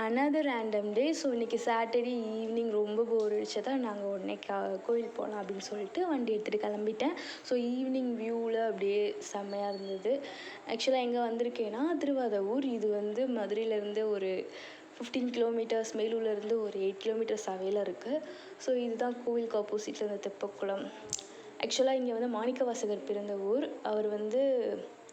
Another random day so இன்றைக்கி Saturday evening ரொம்ப bore அடிச்சதா நாங்கள் உடனே க கோயில் போகலாம் அப்படின்னு சொல்லிட்டு வண்டி எடுத்துகிட்டு கிளம்பிட்டேன். ஸோ ஈவினிங் வியூவில் அப்படியே செம்மையாக இருந்தது. ஆக்சுவலாக எங்கே வந்திருக்கேன்னா திருவாதூர். இது வந்து மதுரையிலேருந்து ஒரு ஃபிஃப்டீன் கிலோமீட்டர்ஸ் மேலூர்லேருந்து ஒரு எயிட் கிலோமீட்டர்ஸ் அவையில் இருக்குது ஸோ இதுதான் கோவிலுக்கு ஆப்போசிட்டில் இருந்த தெப்பக்குளம். ஆக்சுவலாக இங்கே வந்து மாணிக்கவாசகர் பிறந்த ஊர். அவர் வந்து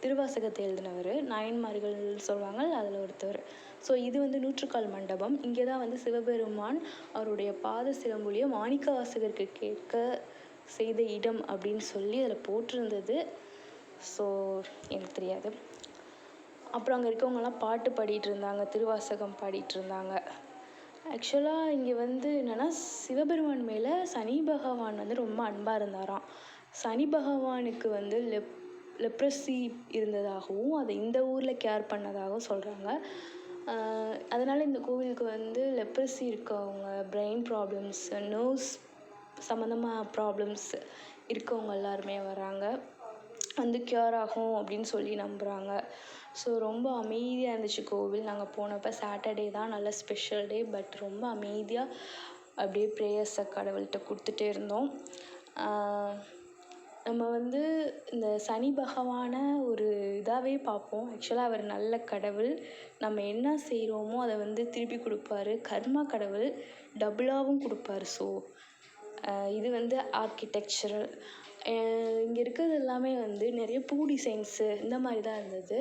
திருவாசகத்தை எழுதினவர். நாயன்மார்கள் சொல்லுவாங்க அதில் ஒருத்தவர். ஸோ இது வந்து நூற்றுக்கால் மண்டபம். இங்கே தான் வந்து சிவபெருமான் அவருடைய பாத சிலம்பொலியை மாணிக்கவாசகருக்கு கேட்க செய்த இடம் அப்படின்னு சொல்லி அதில் போட்டிருந்தது. ஸோ எனக்கு தெரியாது. அப்புறம் அங்கே இருக்கவங்கலாம் பாட்டு பாடிட்டு இருந்தாங்க திருவாசகம் பாடிட்டு இருந்தாங்க ஆக்சுவலாக இங்கே வந்து என்னென்னா சிவபெருமான் மேலே சனி பகவான் வந்து ரொம்ப அன்பாக இருந்தாராம். சனி பகவானுக்கு வந்து லெப் லெப்ரஸி இருந்ததாகவும் அதை இந்த ஊரில் கேர் பண்ணதாகவும் சொல்கிறாங்க அதனால் இந்த கோவிலுக்கு வந்து லெப்ரஸி இருக்கவங்க பிரெயின் ப்ராப்ளம்ஸ் நர்வ்ஸ் சம்மந்தமாக ப்ராப்ளம்ஸ் இருக்கவங்க எல்லாருமே வராங்க. வந்து க்யூர் ஆகும் அப்படின்னு சொல்லி நம்புகிறாங்க ஸோ ரொம்ப அமைதியாக இருந்துச்சு கோவில். நாங்கள் போனப்போ சாட்டர்டே தான் நல்ல ஸ்பெஷல் டே பட் ரொம்ப அமைதியாக அப்படியே ப்ரேயர்ஸை கடவுள்கிட்ட கொடுத்துட்டே இருந்தோம். நம்ம வந்து இந்த சனி பகவானை ஒரு இதாகவே பார்ப்போம். ஆக்சுவலாக அவர் நல்ல கடவுள். நம்ம என்ன செய்கிறோமோ அதை வந்து திருப்பி கொடுப்பாரு. கர்மா கடவுள் டபுளாகவும் கொடுப்பாரு. ஸோ இது வந்து ஆர்க்கிடெக்சரல் இங்கே இருக்கிறது எல்லாமே வந்து நிறைய பூ டிசைன்ஸு இந்த மாதிரி தான் இருந்தது.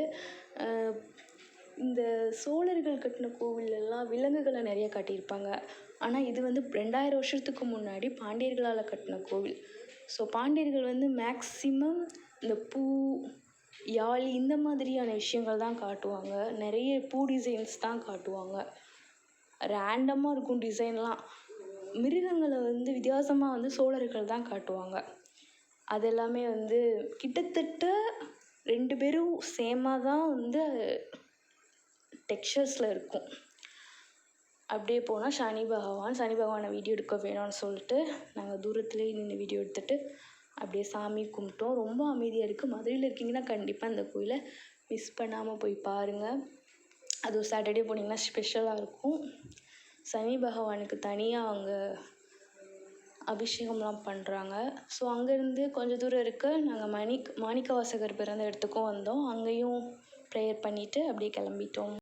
இந்த சோழர்கள் கட்டின கோவிலெல்லாம் விலங்குகளை நிறைய காட்டியிருப்பாங்க. ஆனால் இது வந்து ரெண்டாயிரம் வருஷத்துக்கு முன்னாடி பாண்டியர்களால் கட்டின கோவில். ஸோ பாண்டியர்கள் வந்து மேக்ஸிமம் இந்த பூ யாழ் இந்த மாதிரியான விஷயங்கள் தான் காட்டுவாங்க. நிறைய பூ டிசைன்ஸ் தான் காட்டுவாங்க. ரேண்டமாக இருக்கும் டிசைன்லாம் மிருகங்களை வந்து வித்தியாசமாக வந்து சோழர்கள் தான் காட்டுவாங்க. அது எல்லாமே வந்து கிட்டத்தட்ட ரெண்டு பேரும் சேமாக தான் வந்து டெக்ஸ்சர்ஸில் இருக்கும். அப்படியே போனால் சனி பகவான் சனி பகவானை வீடியோ எடுக்க வேணும்னு சொல்லிட்டு நாங்கள் தூரத்துலேயே நின்று வீடியோ எடுத்துகிட்டு அப்படியே சாமி கும்பிட்டோம். ரொம்ப அமைதியாக இருக்குது மதுரையில் இருக்கீங்கன்னா கண்டிப்பாக அந்த கோயிலை மிஸ் பண்ணாமல் போய் பாருங்கள் அதுவும் சாட்டர்டே போனீங்கன்னா ஸ்பெஷலாக இருக்கும். சனி பகவானுக்கு தனியாக அங்கே அபிஷேகம்லாம் பண்ணுறாங்க ஸோ அங்கேருந்து கொஞ்சம் தூரம் இருக்க. நாங்கள் மணிக் மாணிக்க வாசகர் பிறந்த இடத்துக்கும் வந்தோம். அங்கேயும் ப்ரேயர் பண்ணிவிட்டு அப்படியே கிளம்பிட்டோம்.